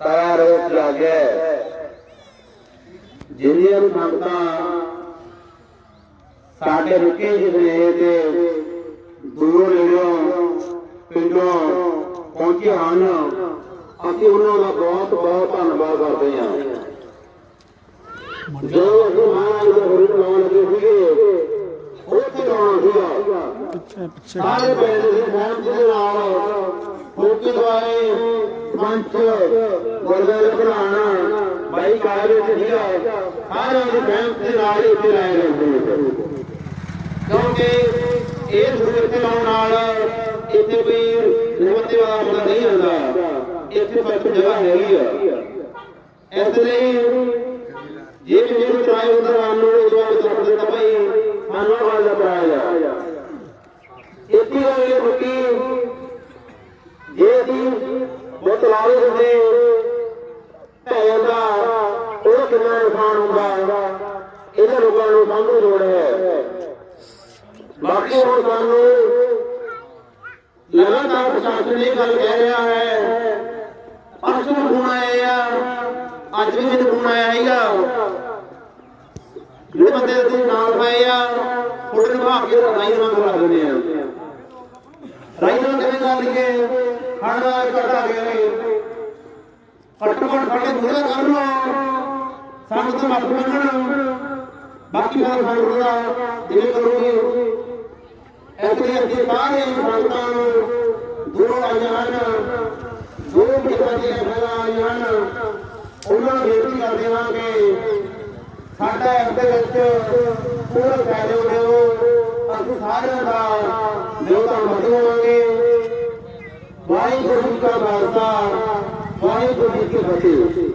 ਲੱਗਿਆ ਜਿੰਨੀਆਂ ਵੀ ਸੰਗਤਾਂ ਸਾਡੇ ਰੁਕੇ ਜਿਹਨੇ ਤੇ ਦੂਰੋਂ ਨੇੜੋਂ ਪਿੰਡੋਂ ਪਹੁੰਚੇ ਹਨ ਅਸੀਂ ਉਹਨਾਂ ਦਾ ਬਹੁਤ ਬਹੁਤ ਧੰਨਵਾਦ ਕਰਦੇ ਹਾਂ। ਜੋ ਅਸੀਂ ਮਹਾਰਾਜ ਦੇ ਹੁਕਮ ਲਾਉਣ ਲੱਗੇ ਸੀਗੇ ਉੱਥੇ ਲਾਉਣਾ ਸੀਗਾ। ਪਿੱਛੇ ਪਿੱਛੇ। ਸਾਰੇ ਪਿੰਡ ਦੇ ਸਹਿਮਤੀ ਦੇ ਨਾਲ ਮੁਕਤੀ ਦਵਾਏ ਮੰਚ ਗੁਰਦੁਆਰੇ ਬਣਾਉਣਾ ਬਾਈ ਕਾਗਜ਼ ਤੇ ਸੀਗਾ ਸਾਰਿਆਂ ਦੀ ਸਹਿਮਤੀ ਦੇ ਨਾਲ ਹੀ ਉੱਥੇ ਲਾਏ ਜਾਂਦੇ ਕਿਉਂਕਿ ਇਹ ਸੁਰਤ ਲਾਉਣ ਨਾਲ ਇੱਥੇ ਕੋਈ ਨਿਮੰਤੇ ਵਾਲਾ ਬੰਦਾ ਨਹੀਂ ਆਉਂਦਾ। ਇੱਥੇ ਪਰ ਜਗ੍ਹਾ ਹੈਗੀ ਆ। ਇਸ ਲਈ ਜੇ ਵੀ ਜਿਹਨੂੰ ਹੁੰਦਾ ਸਾਨੂੰ ਉਦੋਂ ਬਾਅਦ ਦੱਸ ਭਾਈ ਸਾਨੂੰ ਆਹ ਦਾ ਕਿਰਾਇਆ ਇੱਥੇ ਇਹ ਮੁੱਕੀ ਬਹੁਤ ਲਾਵੇ ਹੁੰਦੇ ਦਾ ਉਹ ਕਿੰਨਾ ਨੁਕਸਾਨ ਹੁੰਦਾ ਇਹਨਾਂ ਲੋਕਾਂ ਨੂੰ ਸਮਝਣ ਲੋੜ ਹੈ। ਬਾਕੀ ਹੁਣ ਸਾਨੂੰ ਲਗਾਤਾਰ ਪ੍ਰਸ਼ਾਸਨ ਇਹ ਗੱਲ ਕਹਿ ਰਿਹਾ ਹੈ, ਪਰਸੋਂ ਫੋਨ ਆਇਆ ਆ, ਅੱਜ ਵੀ ਮੈਨੂੰ ਫੋਨ ਆਇਆ ਹੈਗਾ ਜਿਹੜੇ ਬੰਦੇ ਤੁਸੀਂ ਨਾਲ ਪਏ ਆ ਫੋਟੋ ਨਿਭਾ ਕੇ ਰਾਈ ਨਾਲ ਕਰਾ ਦਿੰਦੇ ਆ। ਰਾਈ ਰੰਗ ਕਿਵੇਂ ਕਰ ਲਈਏ? ਹੜਦਾ ਘਟਾ ਗਏ ਘੱਟੋ ਘੱਟ ਸਾਡੇ ਮੂਹਰੇ ਕਰ ਲੋ ਸਾਨੂੰ ਤਾਂ ਮਾਫ ਮੰਗਣ ਬਾਕੀ ਮੈਂ ਸਾਨੂੰ ਜਿਵੇਂ ਕਰੋਗੇ। ਐਸੇ ਅਸੀਂ ਸਾਰੇ ਸੰਗਤਾਂ ਨੂੰ ਦੂਰੋਂ ਆਈਆਂ ਹਨ। ਜੋ ਵੀ ਸਾਡੀਆਂ ਫੈਲਾ ਆਈਆਂ ਹਨ। ਉਹਨਾਂ ਨੂੰ ਬੇਨਤੀ ਕਰ ਦੇਵਾਂਗੇ ਸਾਡਾ ਇਸ ਦੇ ਵਿੱਚ ਪੂਰਾ ਸਹਿਯੋਗ ਦਿਓ ਅਸੀਂ ਸਾਰਿਆਂ ਦਾ ਦਿਲ ਧੰਨਵਾਦ ਹੋਵਾਂਗੇ ਵਾਹਿਗੁਰੂ ਜੀ ਕਾ ਖਾਲਸਾ ਵਾਹਿਗੁਰੂ ਕੀ ਫਤਿਹ।